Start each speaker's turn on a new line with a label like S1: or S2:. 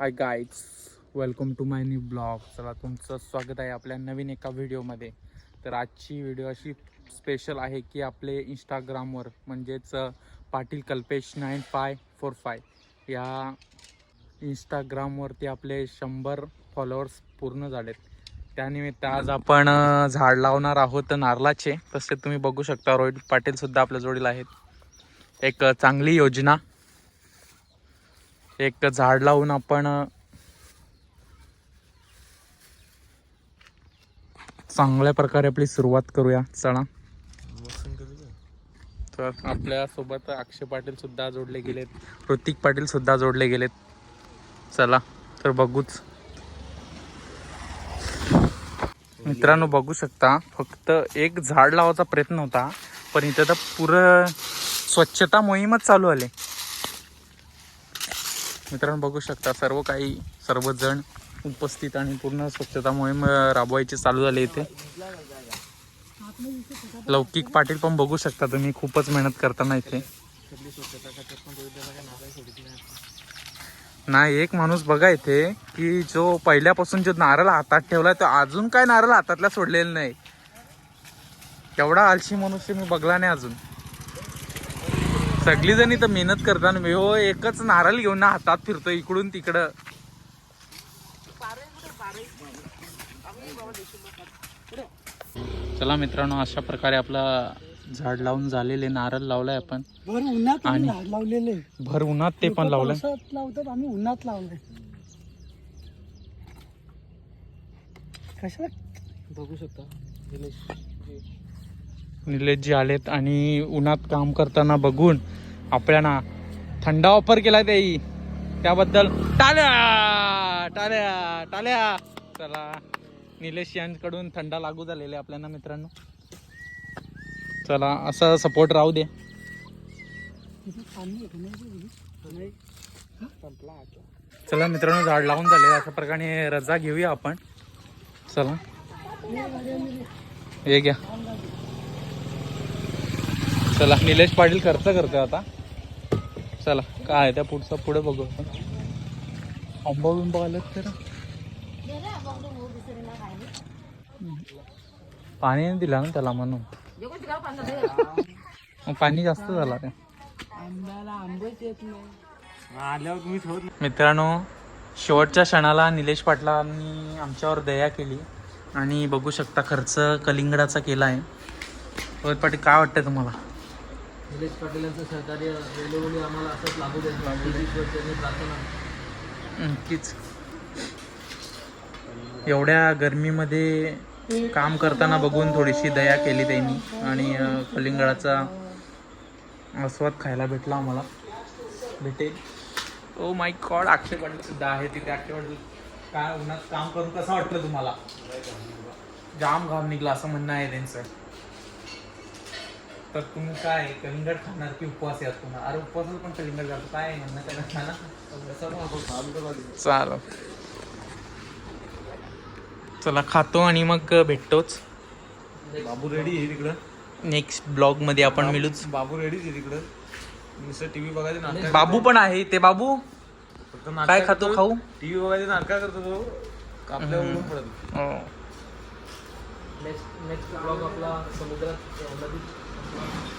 S1: Hi guides welcome to my new blog चला तुमचं स्वागत आहे आपल्या नवीन एका व्हिडिओमध्ये. तर आजची व्हिडिओ अशी स्पेशल आहे की आपले इंस्टाग्रामवर म्हणजेच Patil Kalpesh nine five four five या इंस्टाग्रामवरती आपले शंभर फॉलोअर्स पूर्ण झालेत. त्यानिमित्त आज आपण झाड लावणार आहोत नारळाचे. तसे तुम्ही बघू शकता रोहित पाटीलसुद्धा आपल्या जोडीला आहेत. एक चांगली योजना एक झाड लावून आपण चांगल्या प्रकारे आपली सुरुवात करूया. चला. तर आपल्यासोबत अक्षय पाटील सुद्धा जोडले गेलेत. ऋतिक पाटील सुद्धा जोडले गेलेत. चला तर बघूच. मित्रांनो बघू शकता फक्त एक झाड लावायचा प्रयत्न होता पण इथं तर पुरं स्वच्छता मोहीमच चालू आले. मित्रांनो बघू शकता सर्व काही सर्वजण उपस्थित आणि पूर्ण स्वच्छता मोहीम राबवायची चालू झाली इथे. लौकिक पाटील पण बघू शकता तुम्ही खूपच मेहनत करताना इथे. नाही एक माणूस बघा इथे की जो पहिल्यापासून जो नारळ हातात ठेवला तो अजून काय नारळ हातातला सोडलेला नाही. एवढा आलशी मनुष्य मी बघला नाही अजून. सगळी जण इथं मेहनत करताना मी हो एकच नारळ घेऊन ना हातात फिरतो इकडून तिकडं. चला मित्रांनो अशा प्रकारे आपला झाड लावून झालेले नारळ लावलाय आपण.
S2: भर उन्हात
S1: आणि-
S2: आम्ही झाड लावलेले.
S1: भर उन्हात ते पण लावलंय.
S2: पावसात लावतात आम्ही उन्हात लावलंय. कशाला? बघू शकता.
S1: निलेशजी आलेत आणि उन्हात काम करताना बघून आपल्याला थंडा ऑफर केला त्याही त्याबद्दल टाल्या टाल्या टाल्या. चला निलेश यांकडून थंडा लागू झालेला आहे आपल्याला मित्रांनो. चला असा सपोर्ट राहू दे. चला मित्रांनो झाड लावून झाले. अशा प्रकारे रजा घेऊया आपण. चला. हे घ्या. चला निलेश पाटील खर्च करतोय आता. चला काय आहे त्या पुढचं पुढे बघू. आपण आंबा बिंबा आलं तर? पाणी दिला ना त्याला म्हणून. पाणी जास्त झाला ते मित्रांनो शेवटच्या क्षणाला निलेश पाटलांनी आमच्यावर दया केली. आणि बघू शकता खर्च कलिंगडाचा केला आहे रोहित पाटील काय वाटतं तुम्हाला?
S3: निलेश पाटीलांचं सहकार्य वेळोवेळी आम्हाला असंच लागू द्यायचं प्रार्थना.
S1: नक्कीच. एवढ्या गरमीमध्ये काम करताना बघून थोडीशी दया केली त्यांनी आणि कलिंगडाचा आस्वाद खायला भेटला आम्हाला. भेटेल. ओ माय गॉड अक्षय पाटील सुद्धा आहे तिथे. अक्षय पाटील काय उन्हात काम करून कसं वाटलं तुम्हाला? जाम घाम निघला असं म्हणणं आहे त्यांचं. तर तुम्ही काय कलिंगड खाणार की उपवास यात तुम्हाला? अरे उपवासाला पण कलिंगड खातो काय आहे म्हणणं काय ना चाल चला खातो आणि मग भेटतोच.
S3: बाबू रेडी आहे तिकडं?
S1: नेक्स्ट ब्लॉगमध्ये आपण मिळूच.
S3: बाबू रेडीच आहे तिकडं. नुसतं टीव्ही बघायचं नाटक
S1: बाबू पण आहे ते. बाबू काय खातो खाऊ?
S3: टीव्ही बघायचं नाटका करतो तो. आपल्या ओळखून पडत
S1: हो.
S3: नेक्स्ट नेक्स्ट ब्लॉग आपला समुद्रात नदीत.